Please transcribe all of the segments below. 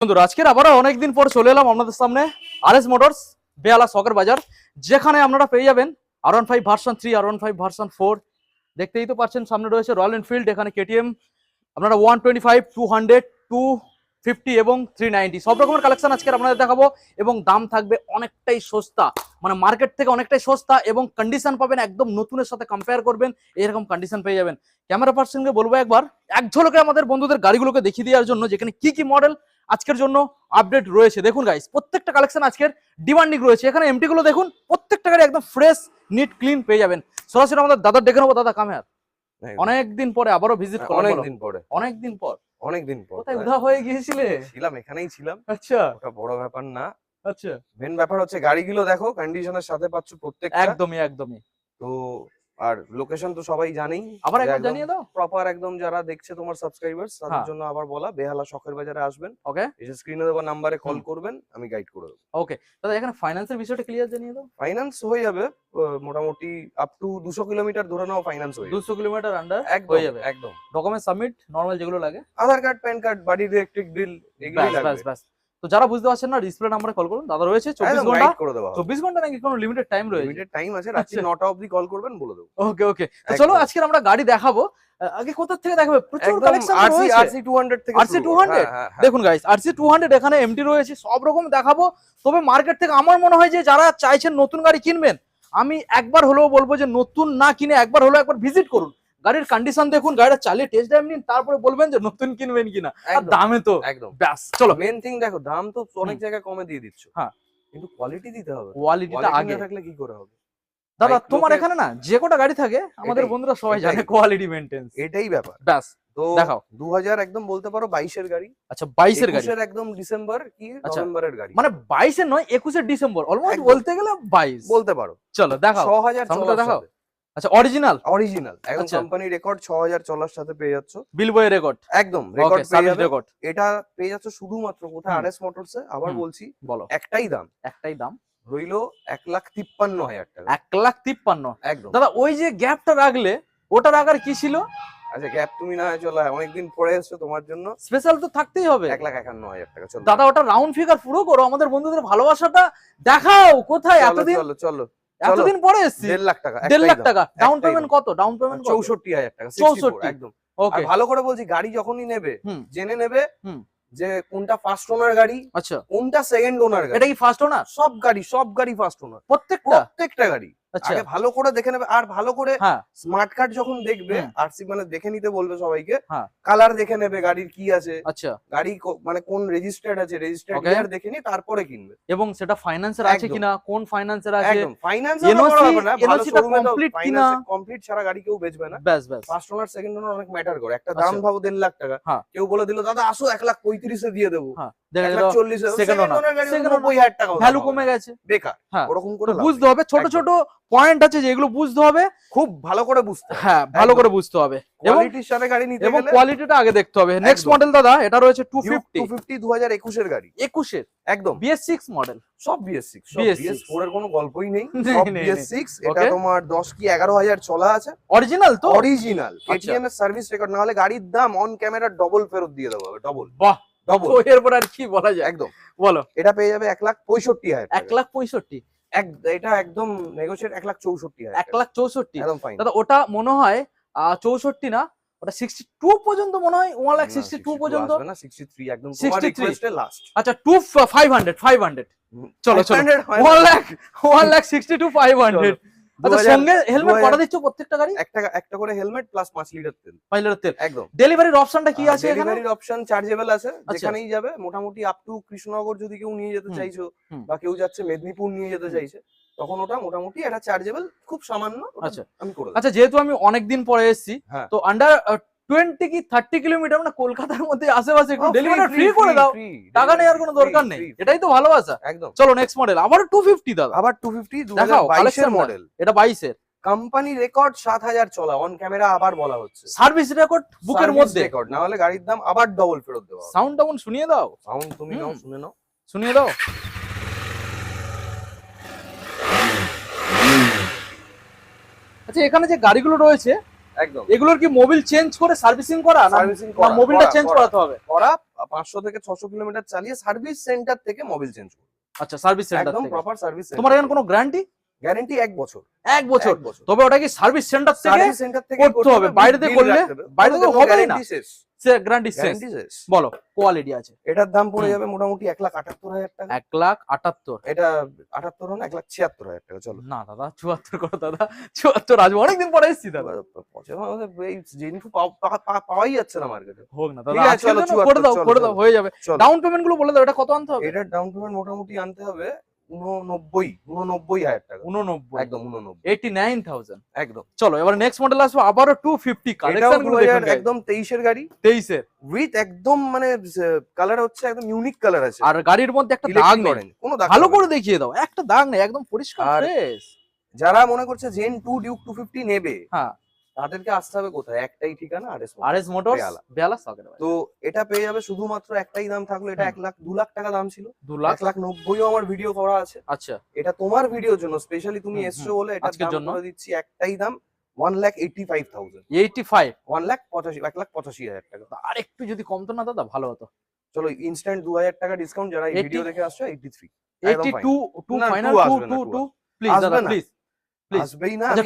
বন্ধুরা, আজকের আবারও অনেকদিন পর চলে এলাম আপনাদের সামনে আর এস মোটরস বেহালা শখের বাজার, যেখানে আপনারা পেয়ে যাবেন R one five version three R one five version four দেখতেই তো পাচ্ছেন, সামনে রয়েছে রয়্যাল এনফিল্ড এখানে কেটিএম আপনারা one twenty five two hundred two fifty এবং থ্রি নাইনটি সব রকমের কালেকশন আজকে আপনাদের দেখাবো এবং দাম থাকবে অনেকটাই সস্তা। মানে মার্কেট থেকে অনেকটাই সস্তা এবং কন্ডিশন পাবেন একদম নতুনের সাথে কম্পেয়ার করবেন, এরকম কন্ডিশন পেয়ে যাবেন। ক্যামেরা পার্সনকে বলব একবার, এক ঝলকে আমাদের বন্ধুদের গাড়িগুলোকে দেখিয়ে দেওয়ার জন্য যেখানে কি কি মডেল আজকের জন্য আপডেট রয়েছে। দেখুন গাইস প্রত্যেকটা কালেকশন আজকের ডিমান্ডিং রয়েছে। এখানে এমটি গুলো দেখুন প্রত্যেকটা গাড়ি একদম ফ্রেশ নিট ক্লিন পেয়ে যাবেন। সরাসরি আমাদের দাদার ডেকে নেব দাদা কামে অনেক দিন পরে আবারও ভিজিট হ্যাঁ, অনেক করলাম দিন পরে। অনেকদিন পর। অনেকদিন পর। কোথায় উধা হয়ে গিয়েছিলে? ছিলাম এখানেই ছিলাম। আচ্ছা। ওটা বড় ব্যাপার না। আচ্ছা। মেন ব্যাপার হচ্ছে গাড়িগুলো দেখো কন্ডিশনের সাথে পাচ্ছ প্রত্যেকটা। একদমই একদমই। তো আর লোকেশন তো সবাই জানেই। আবার একবার জানিয়ে দাও। প্রপার একদম যারা দেখছে তোমার সাবস্ক্রাইবার্স তাদের হ্যাঁ। জন্য আবার বলা বেহালা শখের বাজারে আসবেন। ওকে এসে স্ক্রিনে দেওয়া নাম্বারে কল করবেন আমি গাইড করে দেবো। ওকে দাদা এখানে ফাইন্যান্সের বিষয়টা ক্লিয়ার জানিয়ে দাও। ফাইন্যান্স হয়ে যাবে মোটামুটি আপ টু দুশো কিলোমিটার ধরে নাও ফাইন্যান্স হয়ে যাবে। দুশো কিলোমিটার আন্ডার হয়ে যাবে। একদম। ডকুমেন্ট সাবমিট নর্মাল যেগুলো লাগে। আধার কার্ড প্যান কার্ড বাড়ির ইলেকট্রিক বিল ব্যাস লাগবে। ব্যাস। তো যারা বুঝতে পারছেন না ডিসপ্লে নাম্বারে কল করুন। দাদা রয়েছে চব্বিশ ঘণ্টা। চব্বিশ ঘণ্টা নাকি কোনো লিমিটেড টাইম রয়েছে? লিমিটেড টাইম আছে রাত্রি আচ্ছা। নটা অবধি কল করবেন বলে দেবো। ওকে ওকে তো চলো আজকে আমরা গাড়ি দেখাবো। আগে কোথা থেকে দেখাবে? প্রচুর কালেকশন আরসি রয়েছে। আরসি 200 থেকে শুরু। 200? হ্যাঁ, হ্যাঁ, হ্যাঁ। দেখুন গাইস আরসি টু হান্ড্রেড এখানে এমটি রয়েছে সব রকম দেখাবো। তবে মার্কেট থেকে আমার মনে হয় যে যারা চাইছেন নতুন গাড়ি কিনবেন আমি একবার হলেও বলব যে নতুন না কিনে একবার হলেও একবার ভিজিট করুন। গাড়ির কন্ডিশন দেখুন গাড়িটা চালিয়ে টেস্ট ড্রাইভ নিন তারপরে বলবেন যে নতুন কিনবেন কিনা। আর দামে তো একদম। ব্যাস চলো। মেন থিং দেখো দাম তো অনেক জায়গায় কমে দিয়ে দিচ্ছ। হ্যাঁ। কিন্তু কোয়ালিটি দিতে হবে। কোয়ালিটিটা আগে। থাকলে কি করে হবে? দাদা তোমার এখানে না যে কটা গাড়ি থাকে আমাদের বন্ধুরা সবাই জানে কোয়ালিটি মেনটেন্স এটাই ব্যাপার। ব্যাস তো দেখাও। দু হাজার একদম বলতে পারো বাইশের গাড়ি। আচ্ছা বাইশের গাড়ি। একুশের একদম ডিসেম্বর কি? আচ্ছা, নভেম্বরের গাড়ি। মানে বাইশের নয় একুশের ডিসেম্বর। অলমোস্ট বলতে গেলে বাইশ। বলতে পারো। চলো দেখাও। ছ হাজার সামনেটা দেখাও। আচ্ছা অরিজিনাল অরিজিনাল আচ্ছা। কোম্পানি রেকর্ড ছ হাজার চলার সাথে পেয়ে যাচ্ছ। বিল বই রেকর্ড একদম রেকর্ড সার্ভিস রেকর্ড এটা পেয়ে যাচ্ছ শুধুমাত্র কোথায়? হুম। আর এস মোটরসে আবার বলছি বলো। একটাই দাম। একটাই দাম। রইল এক লাখ তিপ্পান্ন হাজার টাকা। এক লাখ তিপ্পান্ন। একদম। দাদা ওই যে গ্যাপটা রাখলে ওটা রাখার কি ছিল? আচ্ছা গ্যাপ তুমি না চলো অনেকদিন পরে এসছো তোমার জন্য। স্পেশাল তো থাকতেই হবে। এক লাখ একান্ন হাজার টাকা চলো। দাদা ওটা রাউন্ড ফিগার পুরো করো। আমাদের বন্ধুদের ভালোবাসাটা দেখাও কোথায় এতদিন? চলো চলো। এতদিন পরে এসেছি। দেড় লাখ টাকা দেড় লাখ টাকা। ডাউন পেমেন্ট কত? ডাউন পেমেন্ট চৌষট্টি হাজার টাকা 64 64 একদম। ওকে ভালো করে বলছি গাড়ি যখনই নেবে জেনে নেবে হুম। যে কোনটা ফার্স্ট ওনার গাড়ি আচ্ছা। কোনটা সেকেন্ড ওনার গাড়ি। এটা কি ফার্স্ট ওনার সব গাড়ি সব গাড়ি ফার্স্ট ওনার প্রত্যেকটা? প্রত্যেকটা গাড়ি। আগে ভালো করে দেখে নেবে আর ভালো করে হ্যাঁ। স্মার্ট কার্ড যখন দেখবে। আরসি মানে দেখে নিতে বলবে সবাইকে হ্যাঁ। কালার দেখে নেবে গাড়ির কি আছে আচ্ছা। গাড়ি মানে কোন রেজিস্টার্ড আছে রেজিস্টার্ড. ইয়ার দেখে নি তারপরে কিনবে। এবং সেটা ফাইন্যান্সের আছে কিনা কোন ফাইন্যান্সের আছে? একদম। ফাইন্যান্স NOC না ভালো শোরুমে complete কিনা? কমপ্লিট ছাড়া গাড়ি কেউ বেচবে না। ব্যাস ব্যাস। ফার্স্ট ওনার সেকেন্ড ওনার অনেক ম্যাটার করে। একটা দাম আচ্ছা। ভাবো দেড় লাখ টাকা। হ্যাঁ। কেউ বলে দিল দাদা আসো এক লাখ পঁয়ত্রিশে দিয়ে দেবো। হ্যাঁ। সেকেন্ড ওনার গাড়ি টাকা ভ্যালু কমে গেছে। বেকার। হ্যাঁ। ওরকম করে বুঝতে হবে ছোট ছোট পয়েন্ট আছে যেগুলো বুঝতে হবে। খুব ভালো করে বুঝতে হ্যাঁ ভালো করে বুঝতে হবে। এবং কোয়ালিটির সাথে গাড়ি নিতে এবং কোয়ালিটিটা আগে দেখতে হবে। নেক্সট মডেল দাদা এটা রয়েছে টু ফিফটি টু ফিফটি দু হাজার একুশের গাড়ি। একুশের? একদম। বিএস সিক্স মডেল সব বিএস BS6 বিএস ফোর এর কোনো গল্পই নেই। সব নেই, বিএস সিক্স এটা তোমার দশ কি এগারো হাজার চলা আছে। অরিজিনাল তো? অরিজিনাল আচ্ছা। এটিএম এর সার্ভিস রেকর্ড না হলে গাড়ির দাম অন ক্যামেরা ডবল ফেরত দিয়ে দেবো ডবল বাহ! ডবল তো এরপর আর কি বলা যায়? একদম। বলো। এটা পেয়ে যাবে এক লাখ পঁয়ষট্টি হাজার এক লাখ পঁয়ষট্টি। এক এটা একদম নেগোশিয়েট এক লাখ চৌষট্টি এক লাখ চৌষট্টি। একদম ফাইন দাদা ওটা মনে হয় চৌষট্টি না ওটা সিক্সটি টু পর্যন্ত মনে হয় ওয়ান লাখ সিক্সটি টু পর্যন্ত। না সিক্সটি থ্রি একদম সিক্সটি থ্রি লাস্ট আচ্ছা two five hundred five hundred চলো চলো। One lakh one lakh sixty two five hundred আচ্ছা সঙ্গে হেলমেট 2000 দিচ্ছ প্রত্যেকটা গাড়ি একটা একটা করে হেলমেট প্লাস লিটার তেল লিটার তেল একদম ডেলিভারির অপশনটা কি আছে এখানে ডেলিভারির অপশন চার্জেবল আছে আচ্ছা। যেখানেই যাবে মোটামুটি আপ টু কৃষ্ণনগর যদি কেউ নিয়ে যেতে চাইছো বা কেউ যাচ্ছে মেদিনীপুর নিয়ে যেতে। চাইছে তখন ওটা মোটামুটি এটা চার্জেবল খুব সামান্য আচ্ছা। আমি করে আচ্ছা যেহেতু আমি অনেকদিন পরে এসেছি হ্যাঁ। তো আন্ডার টোয়েন্টি কি থার্টি কিলোমিটার মানে কলকাতার মধ্যে আশেপাশে একটু Oh, ডেলিভারি ফ্রি করে দাও। টাকা নেওয়ার কোনো দরকার নেই। এটাই তো ভালোবাসা। একদম। চলো নেক্সট মডেল আবার টু ফিফটি দাদা। আবার টু ফিফটি দেখাও, বাইশের মডেল এটা বাইশের। কোম্পানি রেকর্ড সাত হাজার চলা। অন ক্যামেরা আবার বলা হচ্ছে। সার্ভিস রেকর্ড বুকের মধ্যে। রেকর্ড না হলে গাড়ির দাম আবার ডবল ফেরত দেওয়া সাউন্ড টাউন শুনিয়ে দাও। সাউন্ড তুমি নাও শুনে নাও। শুনিয়ে দাও। আচ্ছা এখানে যে গাড়িগুলো রয়েছে একদম। এগুলোর কি মোবিল চেঞ্জ করে সার্ভিসিং করা না সার্ভিসিং মোবিলটা চেঞ্জ করাতে হবে? করা পাঁচশো থেকে ছশো কিলোমিটার চালিয়ে সার্ভিস সেন্টার থেকে মোবিল চেঞ্জ করবে আচ্ছা সার্ভিস সেন্টার একদম প্রপার সার্ভিস তোমার এখানে কোনো গ্যারান্টি গ্যারান্টি এক বছর। এক বছর। এক বছর। তবে ওটা কি সার্ভিস সেন্টার থেকে সার্ভিস সেন্টার থেকে করতে হবে, বাইরে থেকে করলে- বাইরে থেকে হবে না। গ্যারান্টি বলো কোয়ালিটি আছে। এটার দাম পড়ে যাবে মোটামুটি এক লাখ আটাত্তর হাজার টাকা। এক লাখ আটাত্তর। এটা আটাত্তর না এক লাখ ছিয়াত্তর হাজার টাকা চলো। না দাদা চুয়াত্তর করো দাদা চুয়াত্তর আসবে। অনেকদিন পরে এসছি দাদা। এই জিনিস পাওয়াই যাচ্ছে না মার্কেটে হোক না দাদা চলো, করে দাও করে দাও হয়ে যাবে। ডাউন পেমেন্টগুলো বলে দাও এটা কত আনতে হবে? এটার ডাউন পেমেন্ট মোটামুটি আনতে হবে উননব্বই উননব্বই হাজার টাকা। উননব্বই একদম উননব্বই এইটি নাইন থাউজেন্ড একদম। চলো এবার নেক্সট মডেল আসব আবারও টু ফিফটি এটাও কালেকশনগুলো 2000 দেখুন guys। একদম তেইশের গাড়ি। তেইশের। উইথ একদম মানে কালার হচ্ছে একদম ইউনিক কালার আছে। আর গাড়ির মধ্যে একটা দাগ নেই। কোনো দাগ ভালো করে দেখিয়ে দাও একটা দাগ নেই একদম পরিষ্কার যারা মনে করছে gen two duke two fifty নেবে হ্যাঁ। তাদেরকে আসতে হবে কোথায়? একটাই ঠিকানা আর R S motors Behala. Behala তো এটা পেয়ে যাবে শুধুমাত্র একটাই দাম থাকল এটা। এক লাখ দু লাখ টাকা দাম ছিল। দু লাখ? লাখ নব্বইও আমার ভিডিও করা আছে। আচ্ছা। এটা তোমার ভিডিওর জন্য স্পেশালি তুমি এসছো বলে এটা আজকের দাম জন্য। করে দিচ্ছি একটাই দাম one lakh eighty five thousand eighty five one lakh পঁচাশি এক লাখ পঁচাশি হাজার টাকা। আর একটু যদি কমতো না দাদা ভালো হতো। চলো ইনস্ট্যান্ট দু হাজার টাকা ডিসকাউন্ট যারা এই ভিডিও দেখে আসছো eighty three eighty two two final two two two please দাদা প্লিজ. আসবেই না আচ্ছা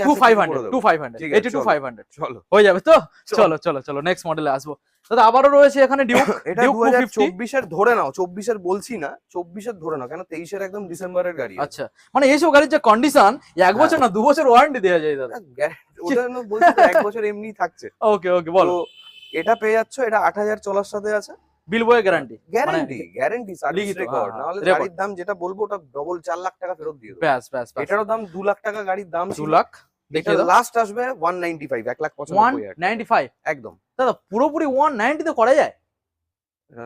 চলো। হয়ে যাবে তো? চলো। চলো চলো নেক্সট মডেলে আসব। দাদা আবারও রয়েছে এখানে ডিউক এটা চব্বিশের ধরে নাও চব্বিশের বলছি না চব্বিশের ধরে নাও কেন তেইশের একদম ডিসেম্বরের গাড়ি আচ্ছা মানে এইসব গাড়ির যে কন্ডিশন এক বছর না দু বছর ওয়ারেন্টি দেওয়া যায় দাদা। ওটা বলছি এক বছর এমনি থাকছে। ওকে ওকে বলো। এটা পেয়ে যাচ্ছ এটা আট হাজার চলার সাথে আছে। বিল বয়ে গ্যারান্টি গ্যারান্টি গ্যারান্টি সার্ভিস হ্যাঁ, রেকর্ড হ্যাঁ, নাহলে গাড়ির দাম যেটা বলব ওটা ডবল চার লাখ টাকা ফেরত দিয়ে দেবো। ব্যাস ব্যাস এটারও দাম দু লাখ টাকা গাড়ির দাম দু লাখ দেখিয়ে দাও। লাস্ট আসবে ওয়ান নাইনটি ফাইভ এক লাখ ওয়ান পঁচানব্বই হাজার নাইনটি ফাইভ একদম। দাদা পুরোপুরি ওয়ান নাইনটিতে করা যায়?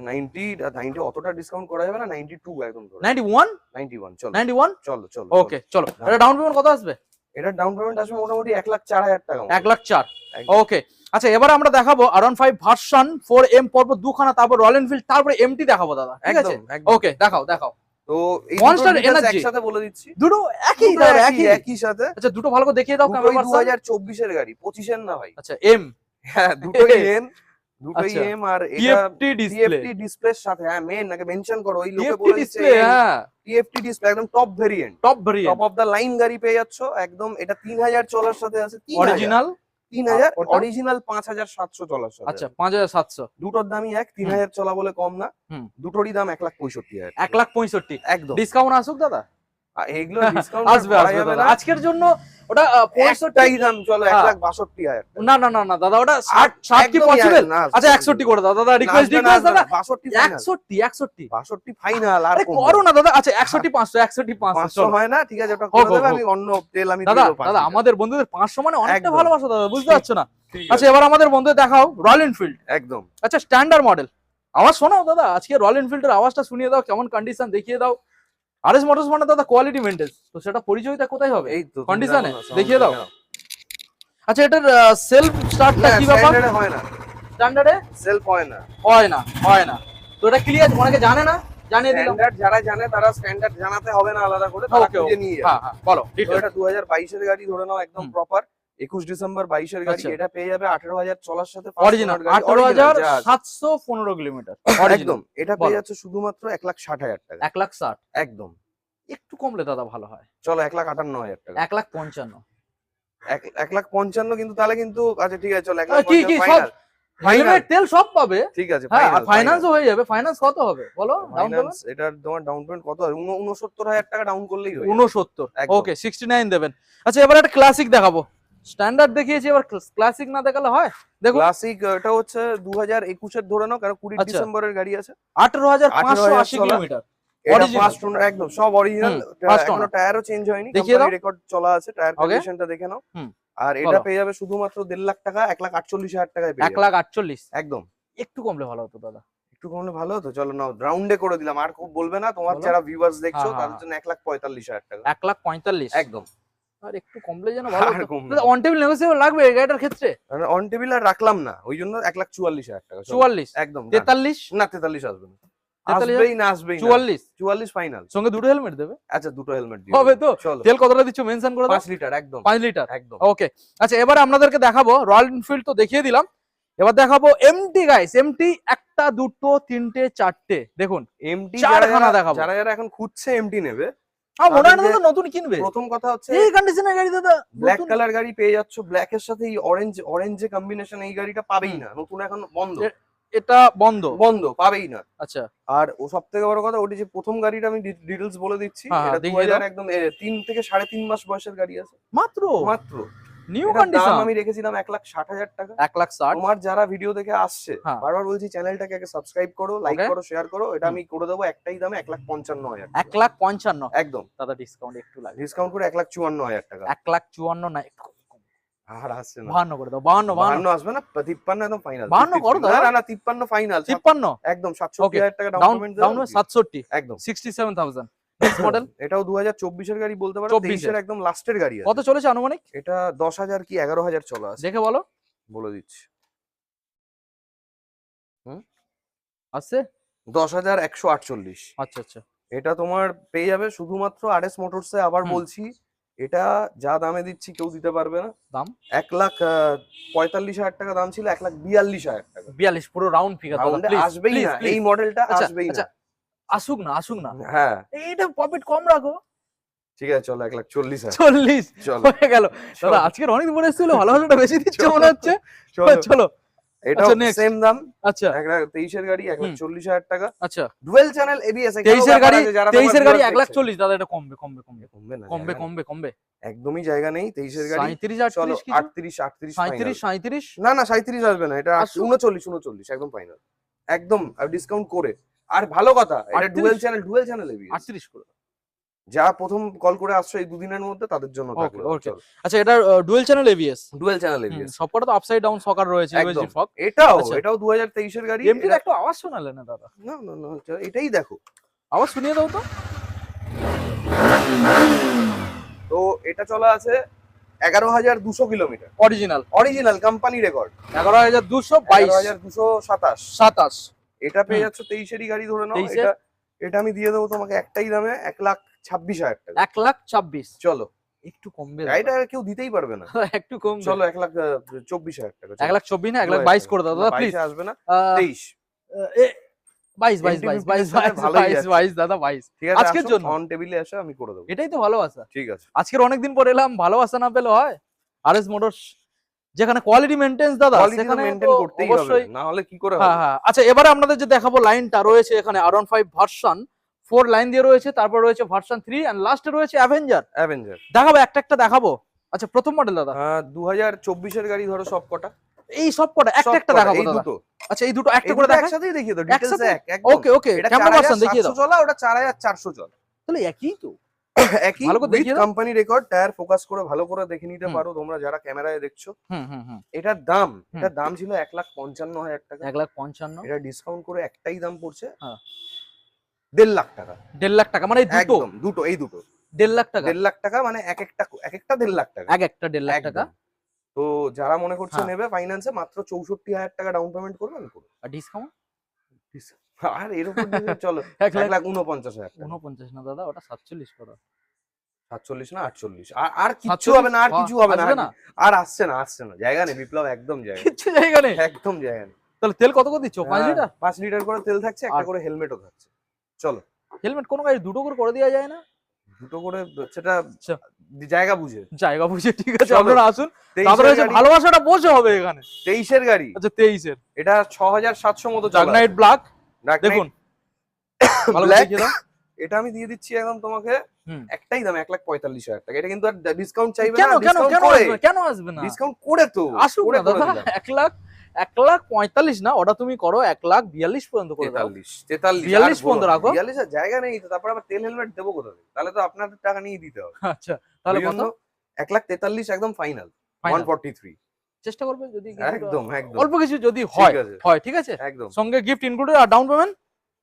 নাইনটি নাইনটি অতটা ডিসকাউন্ট করা যাবে না নাইনটি টু একদম নাইনটি ওয়ান নাইনটি ওয়ান চলো। নাইনটি ওয়ান চলো চলো। ওকে চলো। এটা ডাউন পেমেন্ট কত আসবে? এটা ডাউন পেমেন্ট আসবে মোটামুটি এক লাখ চার হাজার টাকা মতো। এক লাখ চার। ওকে আচ্ছা এবার আমরা দেখাবো R five version four M পর্ব দুখানা তারপর রয়্যাল এনফিল্ড তারপরে এমটি দেখাবো দাদা ঠিক আছে? ওকে দেখাও দেখাও। তো। একসাথে বলে দিচ্ছি। দুটো একই একই সাথে। আচ্ছা দুটো ভালো করে দেখিয়ে দাও ক্যামেরা গাড়ি না ভাই। আচ্ছা এম হ্যাঁ দুটোই এম দুটোই আচ্ছা। এম আর এটা টিএফটি ডিসপ্লের সাথে হ্যাঁ মেন নাকি মেনশন করো ওই লোকে ডিসপ্লে হ্যাঁ। টিএফটি ডিসপ্লে একদম top variant top of the line গাড়ি পেয়ে যাচ্ছ একদম এটা তিন হাজার চলার সাথে আছে অরিজিনাল তিন হাজার অরিজিনাল পাঁচ হাজার সাতশো আচ্ছা পাঁচ হাজার সাতশো। দুটোর দামই এক তিন হাজার চলা বলে কম না। দুটোরই দাম এক লাখ পঁয়ষট্টি হাজার। এক লাখ পঁয়ষট্টি। একদম। ডিসকাউন্ট আসুক দাদা। এইগুলো ডিসকাউন্ট আসবে আসবে আজকের জন্য ওটা পঁয়ষট্টি দাম চলো এক হ্যাঁ। লাখ বাষট্টি হাজার না না না না দাদা ওটা ষাট ষাট কি পসিবল আসবে না, আসবে আচ্ছা একষট্টি করে দাও দাদা রিকোয়েস্ট রিকোয়েস্ট দাদা। বাষট্টি একষট্টি একষট্টি। বাষট্টি ফাইনাল আর করো না। না দাদা আচ্ছা একষট্টি পাঁচশো একষট্টি পাঁচশো পাঁচশো হয় না ঠিক আছে ওটা করে দেবে আমি অন্য তেল আমি দাদা দিয়ে দেবো পাঁচ দাদা আমাদের বন্ধুদের পাঁচশো মানে অনেকটা। ভালোবাসা দাদা বুঝতে পারছ না? আচ্ছা এবার আমাদের বন্ধুদের দেখাও রয়্যাল এনফিল্ড একদম। আচ্ছা স্ট্যান্ডার্ড মডেল আওয়াজ শোনাও দাদা আজকে রয়্যাল এনফিল্ডের আওয়াজটা শুনিয়ে দাও কেমন কন্ডিশন দেখিয়ে দাও। আরএস মোটরস মানে দাদা কোয়ালিটি মেইনটেন্স তো সেটা পরিচয়টা কোথায় হবে? এই তো তুমি Condition এ? জানো না, sound দেখিয়ে দাও। আচ্ছা এটার সেলফ স্টার্টটা কি ব্যাপার? হয় না। স্ট্যান্ডার্ডে সেলফ হয় না। হয় না হয় না। তো এটা ক্লিয়ার অনেকে জানে না জানিয়ে দিলাম। স্ট্যান্ডার্ড যারা জানে তারা স্ট্যান্ডার্ড জানাতে হবে না আলাদা করে তারা নিয়ে যাবে। হ্যাঁ হ্যাঁ বলো এটা দু হাজার বাইশের গাড়ি ধরে নাও একদম প্রপার একুশ ডিসেম্বর বাইশের গাড়ি আচ্ছা। এটা পেয়ে যাবে আঠারো হাজার চলার সাথে অরিজিনাল আঠারো হাজার সাতশো পনেরো কিলোমিটার। একদম। এটা পেয়ে যাচ্ছে শুধুমাত্র এক লাখ ষাট হাজার টাকা। এক লাখ ষাট। একদম। একটু কমলে দাদা ভালো হয়। চলো এক লাখ আটান্ন হাজার টাকা। এক লাখ পঞ্চান্ন। এক লাখ পঞ্চান্ন কিন্তু তাহলে কিন্তু আচ্ছা ঠিক আছে চলো এক লাখ ফাইনাল হেলমেট তেল সব পাবে? ঠিক আছে ফাইন্যান্সও হয়ে যাবে। ফাইন্যান্স কত হবে? বলো ডাউন ফাইনান্স এটার তোমার ডাউন পেমেন্ট কত হবে? উন- উনসত্তর হাজার টাকা ডাউন করলেই উনসত্তর। একদম। ওকে সিক্সটি নাইন দেবেন। আচ্ছা এবার একটা ক্লাসিক দেখাবো। স্ট্যান্ডার্ড দেখিয়েছি এবার ক্লাসিক না দেখালে হয়? দেখো ক্লাসিক এটা হচ্ছে দু হাজার একুশের ধরে নাও কারণ কুড়ি আচ্ছা। ডিসেম্বরের গাড়ি আছে। আঠারো হাজার পাঁচশো 18,000 আশি কিলোমিটার। একদম সব অরিজিনাল এখনও টায়ারও চেঞ্জ হয়নি রেকর্ড চলা আছে টায়ার কন্ডিশনটা দেখে নাও। আর এটা পেয়ে যাবে শুধুমাত্র দেড় লাখ টাকা এক লাখ আটচল্লিশ হাজার টাকায় পেয়ে এক লাখ আটচল্লিশ। একদম। একটু কমলে ভালো হতো দাদা। একটু কমলে ভালো হতো? চলো নাও রাউন্ডে করে দিলাম। আর খুব বলবে না তোমার যারা ভিউয়ার্স দেখছ হ্যাঁ, তাদের হ্যাঁ। জন্য এক লাখ পঁয়তাল্লিশ হাজার টাকা। এক লাখ পঁয়তাল্লিশ। একদম। আর একটু কমলে যেন ভালো আর হতো। কমবে দাদা অন টেবিল নেগোসিয়েবল লাগবে এই গাড়িটার ক্ষেত্রে? অন টেবিল আর রাখলাম না ওই জন্য এক লাখ চুয়াল্লিশ হাজার টাকা চুয়াল্লিশ? একদম তেতাল্লিশ? না তেতাল্লিশ আসবে না। আসবেই না আসবেই চুয়াল্লিশ? চুয়াল্লিশ ফাইনাল সঙ্গে দুটো হেলমেট দেবে? আচ্ছা দুটো হেলমেট হবে তো? তেল কতটা দিচ্ছ? মেনশন করে পাঁচ লিটার একদম। পাঁচ লিটার একদম। ওকে আচ্ছা এবার আপনাদেরকে দেখাবো রয়্যাল এনফিল্ড তো দেখিয়ে দিলাম। এবার দেখাবো এমটি গাইস এমটি একটা দুটো তিনটে চারটে। দেখুন এমটি চারখানা দেখাবো। যারা যারা এখন খুঁজছে এমটি নেবে হয় নতুন কিনবে। প্রথম কথা হচ্ছে এই কন্ডিশনের গাড়ি দাদা ব্ল্যাক কালার গাড়ি পেয়ে যাচ্ছ ব্ল্যাক এর সাথে এই অরেঞ্জ অরেঞ্জ কম্বিনেশন এই গাড়িটা পাবেই না। নতুন এখন বন্ধ। এটা বন্ধ? বন্ধ পাবেই না। আচ্ছা। আর ও সব থেকে বড় কথা ওটি যে প্রথম গাড়িটা আমি ডিটেলস বলে দিচ্ছি হ্যাঁ, হ্যাঁ, এটা। একদম তিন থেকে সাড়ে তিন মাস বয়সের গাড়ি আছে। মাত্র? মাত্র। নিউ কন্ডিশন আমি রেখেছিলাম এক লাখ ষাট হাজার টাকা। এক লাখ ষাট। তোমার যারা ভিডিও দেখে আসছে হ্যাঁ। বারবার বলছি চ্যানেলটাকে আগে সাবস্ক্রাইব করো লাইক করো শেয়ার করো এটা আমি করে দেবো একটাই দামে এক লাখ পঞ্চান্ন হাজার এক লাখ পঞ্চান্ন। একদম। দাদা ডিসকাউন্ট একটু লাগে। ডিসকাউন্ট করে এক লাখ চুয়ান্ন হাজার টাকা। এক লাখ চুয়ান্ন না আর আসছে না। বাহান্ন করে দাও বাহান্ন বাহান্ন। বাহান্ন আসবে না তিপ্পান্ন একদম ফাইনাল করো না না না তিপ্পান্ন ফাইনাল তিপ্পান্ন? একদম সাতষট্টি Okay. হাজার টাকা ডাউন ডাউন একদম। নেক্সট মডেল এটাও দু হাজার চব্বিশের গাড়ি বলতে পারো 24 এর। একদম লাস্টের গাড়ি আছে। কত চলেছে আনুমানিক? এটা দশ হাজার কি এগারো হাজার চলা আছে। দেখে বলো। বলে দিচ্ছি। হাজার একশো আটচল্লিশ। আচ্ছা আচ্ছা। এটা তোমার পেয়ে যাবে শুধুমাত্র আর এস মোটরসে আবার বলছি এটা যা দামে দিচ্ছি কেউ দিতে পারবে না। দাম? এক লাখ পঁয়তাল্লিশ হাজার টাকা দাম ছিল এক লাখ বিয়াল্লিশ হাজার টাকা। বিয়াল্লিশ পুরো রাউন্ড ফিগার আসবেই না এই মডেলটা আচ্ছা, আসবেই না। আচ্ছা। আসুক না আসুক না। হ্যাঁ। এইটা প্রফিট কম রাখো। ঠিক আছে চলো এক লাখ চল্লিশ চল্লিশ চলো। হয়ে গেল। দাদা চলো, আজকের অনেক পরে এসেছিল ভালোবাসাটা বেশি দিচ্ছে মনে হচ্ছে। চলো। এটা আচ্ছা, সেম দাম। আচ্ছা। এক লাখ তেইশের গাড়ি এক লাখ চল্লিশ হাজার টাকা। আচ্ছা। ডুয়েল চ্যানেল এবিএস তেইশের গাড়ি তেইশের গাড়ি এক লাখ চল্লিশ দাদা এটা কমবে কমবে কমবে। কমবে না কমবে কমবে কমবে। একদমই জায়গা নেই তেইশের গাড়ি। সাঁত্রিশ চলো আটত্রিশ আটত্রিশ আটত্রিশ সাঁত্রিশ সাঁত্রিশ না না সাঁত্রিশ আসবে না এটা আসুক। উনচল্লিশ উনচল্লিশ একদম ফাইনাল একদম ডিসকাউন্ট করে। আর ভালো কথা এটা dual channel dual channel ABS আটত্রিশ করে। দাও। যা প্রথম কল করে আসছো এই দুদিনের মধ্যে তাদের জন্য থাকল. আচ্ছা এটা dual channel ABS dual channel ABS সবকটা তো আপসাইড ডাউন সকার রয়েছে। ইউএসজি ফক এটাও আচ্ছা। এটাও দু হাজার তেইশের গাড়ি। এমপির এটা- একটু আওয়াজ শোনালে না দাদা। না না না এটা- এটাই দেখো। আওয়াজ শুনিয়ে দাও তো। তো এটা চলা আছে এগারো হাজার দুশো kilometre. Original original company record এগারো হাজার দুশো বাইশ। হাজার দুশো সাতাশ। সাতাশ। এটা পেয়ে। যাচ্ছ তেইশেরই গাড়ি ধরে নাও। এটা এটা আমি দিয়ে দেবো তোমাকে একটাই দামে এক লাখ ছাব্বিশ হাজার টাকা। এক লাখ ছাব্বিশ। চলো। একটু কমবে গাড়িটা কেউ দিতেই পারবে না। একটু কম চলো এক লাখ চব্বিশ হাজার টাকা এক লাখ চব্বিশ না এক লাখ বাইশ করে দাও দাদা প্লিজ আসবে না তেইশ। বাইশ বাইশ বাইশ বাইশ বাইশ ভালোই বাইশ দাদা বাইশ। ঠিক আছে আজকের জন্য? অন টেবিলে আমি করে দেবো। এটাই তো ভালোবাসা। ঠিক আছে। আজকের অনেকদিন পর এলাম ভালোবাসা না পেলে হয়। আর এস মোটরস যেখানে কোয়ালিটি মেনটেন্স দাদা সেখানে মেনটেন করতেই হবে না হলে কি করে হ্যাঁ হ্যাঁ। আচ্ছা এবারে আপনাদের যে দেখাবো লাইনটা রয়েছে এখানে R one five version four line দিয়ে রয়েছে তারপর রয়েছে ভার্সন থ্রি অ্যান্ড লাস্টে রয়েছে অ্যাভেঞ্জার অ্যাভেঞ্জার দেখাবো একটা একটা দেখাবো। আচ্ছা প্রথম মডেল দাদা। দু হাজার চব্বিশের গাড়ি ধরো সব কটা এই সব কটা একটা একটা কটা, দেখাবো এই দুটো। আচ্ছা এই দুটো একটা করে দেখা একসাথেই দেখিয়ে দাও একসাথে? এক ওকে ওকে কেমন ভার্সন দেখিয়ে দাও। 4700 চলা ওটা চার হাজার চারশো চলা। তাহলে একই তো। একই ভালো করে দেখিয়ে কোম্পানি রেকর্ড টায়ার ফোকাস করে ভালো করে দেখে নিতে পারো তোমরা যারা ক্যামেরায় দেখছ। হুম হুম হুম। এটার দাম এটার দাম ছিল এক লাখ পঞ্চান্ন হাজার টাকা। এক লাখ পঞ্চান্ন? এটা ডিসকাউন্ট করে একটাই দাম পড়ছে হ্যাঁ। দেড় লাখ টাকা। দেড় লাখ টাকা মানে দুটো? দুটো এই দুটো। দেড় লাখ টাকা? দেড় লাখ টাকা মানে এক একটা এক একটা দেড় লাখ টাকা। এক একটা দেড় লাখ টাকা? তো যারা মনে করছে হ্যাঁ। নেবে ফাইন্যান্সে মাত্র চৌষট্টি হাজার টাকা ডাউন পেমেন্ট করবেন। আর ডিসকাউন্ট আর এর উপর চলো এক এক লাখ লাখ উনপঞ্চাশ হাজার উনপঞ্চাশ না দাদা ওটা সাতচল্লিশ করো। সাতচল্লিশ না আটচল্লিশ? আর 47 হবে না আর কিছু হবে না আর- আসছে না আসছে না। জায়গা নেই বিপ্লব একদম জায়গা নেই। জায়গা নেই? একদম জায়গা নেই। তাহলে তেল কত করে দিচ্ছ? পাঁচ হ্যাঁ, লিটার? পাঁচ লিটার করে তেল থাকছে একটা করে হেলমেটও থাকছে। চলো। হেলমেট কোনো গাড়ি দুটো করে করে দেওয়া যায় না? দুটো করে সেটা আচ্ছা। জায়গা বুঝে। জায়গা বুঝে ঠিক আছে আপনারা আসুন। তারপরে হচ্ছে ভালোবাসাটা বসে হবে এখানে। তেইশের গাড়ি। আচ্ছা তেইশের। এটা ছ হাজার সাতশো মতো ডার্ক নাইট ব্ল্যাক। দেখুন। এটা আমি দিয়ে দিচ্ছি একদম তোমাকে একটাই দাম এক লাখ পঁয়তাল্লিশ হাজার টাকা। এটা কিন্তু আর ডিসকাউন্ট চাইবে কেন না কেন কেন কেন আসবে না? ডিসকাউন্ট করে তো আসুক না দাদা এক লাখ এক লাখ পঁয়তাল্লিশ না ওটা তুমি করো এক লাখ বিয়াল্লিশ পর্যন্ত করে তেতাল্লিশ তেতাল্লিশ 42 পর্যন্ত রাখো। বিয়াল্লিশ আর জায়গা নেই তো তারপর আবার তেল হেলমেট দেবো কোথা থেকে? তাহলে তো আপনাদের টাকা নিয়ে দিতে হবে। আচ্ছা তাহলে কত? এক লাখ তেতাল্লিশ একদম ফাইনাল ওয়ান? ফর্টি থ্রি চেষ্টা করবে যদি একদম একদম। অল্প কিছু যদি হয় হয় ঠিক আছে? একদম। সঙ্গে গিফট ইনক্লুডেড আর ডাউন পেমেন্ট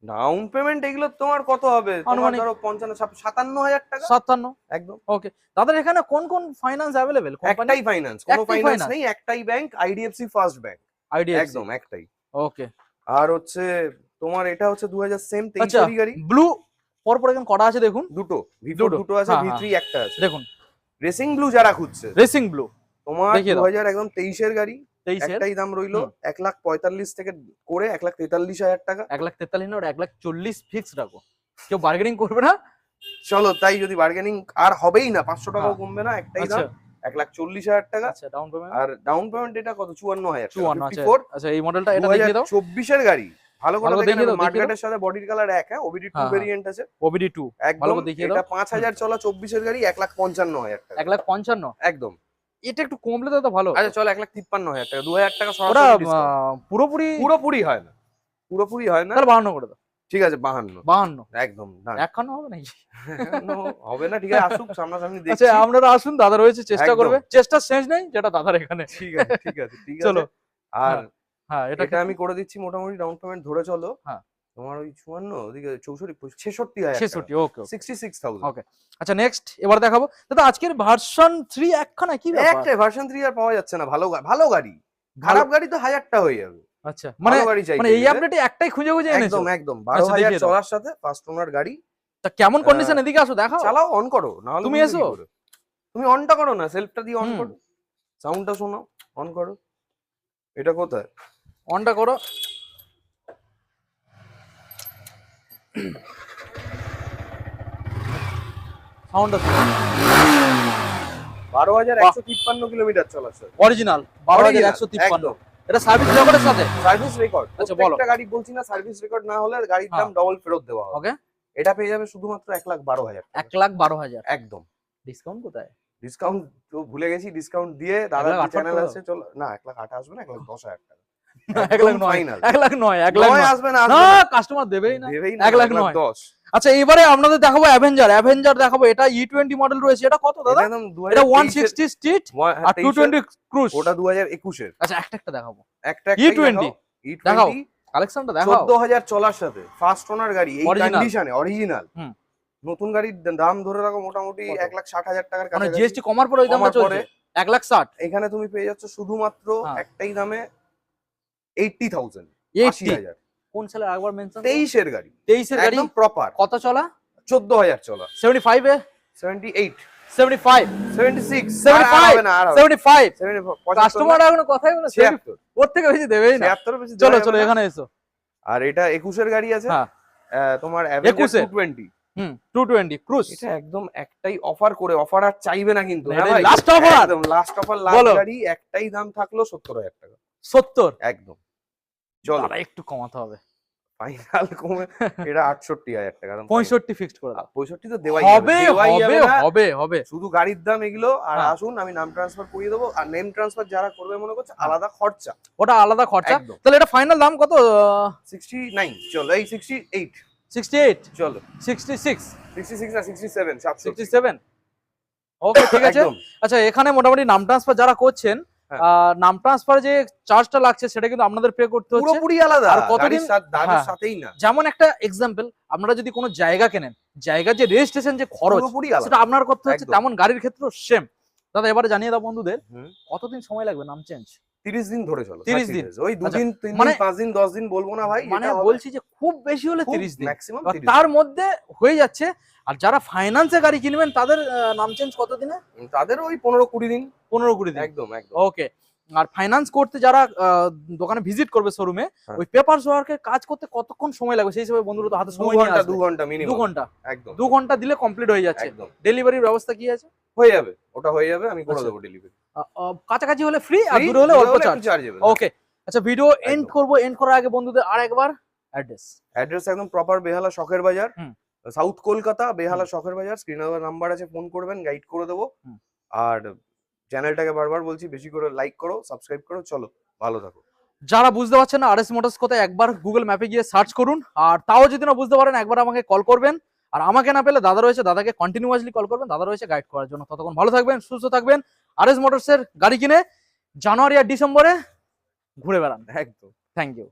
ডাউন পেমেন্ট এগুলো তোমার কত হবে? তোমার আনুমানিক। ধরো পঞ্চান্ন ছাপ- সাতান্ন হাজার টাকা? সাতান্ন। একদম। ওকে তাদের এখানে কোন কোন ফাইন্যান্স কোম্পানি একটাই ফাইন্যান্স কোনো ফাইন্যান্স নেই একটাই bank IDFC first bank idea একদম একটাই। ওকে আর হচ্ছে তোমার এটা হচ্ছে দু হাজার সেম আচ্ছা। তেইশেরই গাড়ি ব্লু পরপর এখন কটা আছে দেখুন। দুটো। ভিভো দুটো। আছে হ্যাঁ, ভি হ্যাঁ। থ্রি একটা আছে। দেখুন। রেসিং ব্লু যারা খুঁজছে। রেসিং ব্লু তোমার দু হাজার একদম তেইশের গাড়ি একটাই দাম রইল এক লাখ পঁয়তাল্লিশ থেকে করে এক লাখ তেতাল্লিশ হাজার টাকা। এক লাখ তেতাল্লিশ না এক লাখ চল্লিশ ফিক্স রাখো। কেউ বার্গেনিং করবে না? চলো তাই যদি বার্গেনিং আর হবেই না পাঁচশো টাকাও হ্যাঁ। কমবে না একটাই আচ্ছা। দাম এক লাখ চল্লিশ হাজার টাকা। আচ্ছা ডাউন পেমেন্ট আর ডাউন পেমেন্ট এটা কত? চুয়ান্ন হাজার চুয়ান্ন আচ্ছা। আচ্ছা এই মডেলটা এটা দেখিয়ে দাও। চব্বিশের গাড়ি ভালো করে দেখে দেখিয়ে দাও, মার্কেটের সাথে বডির কালার এক হ্যাঁ ওবিডি টু। ভেরিয়েন্ট আছে। ওবিডি টু একদম করে দেখিয়ে দাও। এটা পাঁচ হাজার চলা চব্বিশের গাড়ি এক লাখ পঞ্চান্ন হাজার টাকা। এক লাখ পঞ্চান্ন? একদম। এটা একটু কমলে তো ভালো আচ্ছা চল এক লাখ তিপ্পান্ন হাজার টাকা দু হাজার টাকা ওটা পুরোপুরি পুরোপুরি হয় না। পুরোপুরি হয় না। তাহলে বাহান্ন করে দাও। ঠিক আছে বাহান্ন। বাহান্ন। একদম না হবে নাকি? হবে না ঠিক আছে আসুক সামনাসামনি দেখছি। আচ্ছা আপনারা আসুন দাদা রয়েছে চেষ্টা করবে। চেষ্টা শেষ নেই যেটা দাদার এখানে। ঠিক আছে ঠিক আছে ঠিক আছে। চলো। আর হ্যাঁ এটা এটা আমি করে দিচ্ছি মোটামুটি ডাউন পেমেন্ট ধরে চলো। হ্যাঁ। তোমার ওই চুয়ান্ন ওদিকে চৌষট্টি ছেষট্টি হাজার ছেষট্টি okay sixty six thousand okay. আচ্ছা নেক্সট এবার দেখাবো। দাদা আজকের ভার্সন থ্রি একখানা কি একটা ভার্সন থ্রি আর পাওয়া যাচ্ছে না ভালো ভালো গাড়ি। খারাপ গাড়ি তো হাজারটা হয়ে যাবে। আচ্ছা মানে গাড়ি চাই মানে এই আপডেটে একটাই খুঁজে খুঁজে এনেছো? একদম একদম। বারো আচ্ছা। চলার সাথে ফার্স্ট ওনার গাড়ি। তা কেমন কন্ডিশন এদিকে আসো দেখাও। চালাও অন করো না তুমি এসো। তুমি অনটা করো না সেলফটা দিয়ে অন করো। সাউন্ডটা শোনো অন করো। এটা কোথায়? অনটা করো। বারো হাজার। একশো তিপ্পান্ন কিলোমিটার চলা স্যার অরিজিনাল বারো হাজার একশো তিপ্পান্ন। এটা সার্ভিস রেকর্ডের সাথে? সার্ভিস রেকর্ড আচ্ছা, বলো। গাড়ি বলছি না সার্ভিস রেকর্ড না হলে গাড়ির দাম হ্যাঁ। ডবল ফেরত দেওয়া ওকে এটা পেয়ে যাবে শুধুমাত্র এক লাখ বারো হাজার এক লাখ বারো হাজার। একদম। ডিসকাউন্ট কোথায়? ডিসকাউন্ট তো ভুলে গেছি ডিসকাউন্ট দিয়ে দাদা চ্যানেল আছে চলো। না এক লাখ আঠা আসবে না এক লাখ দশ হাজার টাকা। এক লাখ নয় এক লাখ নয় এক লাখ নয় নয়। আসবে না না আসবে না কাস্টমার দেবেই না। এক লাখ নয়। দশ। আচ্ছা এবারে আপনাদের দেখাবো অ্যাভেঞ্জার অ্যাভেঞ্জার দেখাবো। এটা ই টোয়েন্টি মডেল রয়েছে। এটা কত দাদা? এটা ওয়ান সিক্সটি স্ট্রিট আর টু টোয়েন্টি ক্রুজ ওটা দু হাজার একুশের। আচ্ছা একটা একটা দেখাবো। একটা E20 ই দেখাও। কালেকশনটা দেখাও। চোদ্দ হাজার চলার সাথে। ফার্স্ট ওনার গাড়ি এই কন্ডিশনে অরিজিনাল নতুন গাড়ির দাম ধরে রাখো মোটামুটি এক লাখ ষাট হাজার টাকার মানে কাছে জিএসটি কমার পরে ওই দামটা চলছে। এক লাখ ষাট। এখানে তুমি পেয়ে যাচ্ছ শুধুমাত্র হ্যাঁ। একটাই দামে এইটটি থাউজেন্ড এইটটি হাজার। কোন সালে একবার মেনশন তেইশের গাড়ি। তেইশের গাড়ি? প্রপার কত চলা? চোদ্দ হাজার চলা। Seventy five seventy eight seventy five seventy six 75 না। আর সেভেন্টি ফাইভ কাস্টমার কাস্টমার এখনও কথাই বলে ছিয়াত্তর। ওর থেকে বেশি দেবেই না। ছিয়াত্তর বেশি চলো চলো এখানে এসো। আর এটা একুশের গাড়ি আছে। হ্যাঁ। তোমার 21 twenty hmm two twenty cruise এটা একদম একটাই অফার করে অফার আর চাইবে না কিন্তু। হ্যাঁ। একদম লাস্ট অফার। লাস্ট গাড়ি একটাই দাম থাকল সত্তর হাজার টাকা। সত্তর? একদম। চলো। তারা একটু কমাতে হবে। ফাইনাল কমে এটা আটষট্টি হাজার টাকা একদম পঁয়ষট্টি ফিক্সড করে দাও। পঁয়ষট্টি তো দেওয়াই হবে হবে হবে হবে। শুধু গাড়ির দাম এগুলো আর হ্যাঁ। আসুন আমি নাম ট্রান্সফার করিয়ে দেবো। আর নেম ট্রান্সফার যারা করবে মনে করছে আলাদা খরচা। ওটা আলাদা খরচা। তাহলে এটা ফাইনাল দাম কত? সিক্সটি নাইন চলো এই সিক্সটি এইট সিক্সটি এইট চলো। সিক্সটি সিক্স সিক্সটি সিক্স না sixty seven sixty seven okay ঠিক আছে। আচ্ছা এখানে মোটামুটি নাম ট্রান্সফার যারা করছেন হ্যাঁ। নাম ট্রান্সফার যে চার্জটা লাগছে সেটা কিন্তু আপনাদের পে করতে হচ্ছে। পুরোপুরি আলাদা। আর কতদিন- হ্যাঁ। সাথেই না। যেমন একটা এক্সাম্পল আপনারা যদি কোনো জায়গা কেনেন জায়গা যে রেজিস্ট্রেশন যে খরচ সেটা আপনার করতে হচ্ছে তেমন গাড়ির ক্ষেত্রেও সেম দাদা এবারে জানিয়ে দাও বন্ধুদের কতদিন সময় লাগবে নাম চেঞ্জ তিরিশ দিন ধরে চলো 30 30 দিন। ওই দুদিন তিন মানে- দিন পাঁচ দিন দশ দিন বলব না ভাই মানে বলছি যে খুব বেশি হলে তিরিশ দিন। ম্যাক্সিমাম তার মধ্যে হয়ে যাচ্ছে আর যারা ফাইন্যান্সে গাড়ি কিনবেন তাদের নাম চেঞ্জ কত দিনে? তাদের ওই পনেরো কুড়ি দিন। পনেরো কুড়ি দিন। একদম একদম। ওকে আর ফাইন্যান্স করতে যারা দোকানে ভিজিট করবে শোরুমে হ্যাঁ। ওই পেপার ওয়ার্কের কাজ করতে কতক্ষণ সময় লাগবে? সেই হিসেবে বন্ধুরা তো হাতে সময় নিয়ে ঘণ্টা আসবে। দু ঘণ্টা দু মিনিমাম ঘণ্টা। একদম। দু ঘণ্টা দিলে কমপ্লিট হয়ে যাচ্ছে। ডেলিভারির ব্যবস্থা কি আছে? হয়ে যাবে ওটা হয়ে যাবে আমি করে আচ্ছা। দেবো ডেলিভারি কাছাকাছি হলে ফ্রি আর দূরে হলে অল্প চার্জ ওকে আচ্ছা ভিডিও এন্ড। করব এন্ড করার আগে বন্ধুদের আর একবার অ্যাড্রেস অ্যাড্রেস একদম প্রপার বেহালা শখের বাজার। সাউথ কলকাতা বেহালা শখের বাজার। স্ক্রিনে নাম্বার আছে ফোন করবেন গাইড করে দেবো। আর চ্যানেলটাকে বারবার বলছি বেশি করে লাইক করো সাবস্ক্রাইব করো চলো ভালো থাকো। যারা বুঝতে পারছেন না আরএস মোটরস কোথায় একবার গুগল ম্যাপে গিয়ে সার্চ করুন। আর তাও যদি না বুঝতে পারেন একবার আমাকে কল করবেন। আর আমাকে না পেলে দাদা রয়েছে, দাদাকে কন্টিনিউয়াসলি কল করবেন, দাদা রয়েছে গাইড করার জন্য। ততক্ষণ ভালো থাকবেন, সুস্থ থাকবেন। আর এস মোটরসের গাড়ি কিনে জানুয়ারি আর ডিসেম্বরে ঘুরে বেড়ান। একদম। Thank you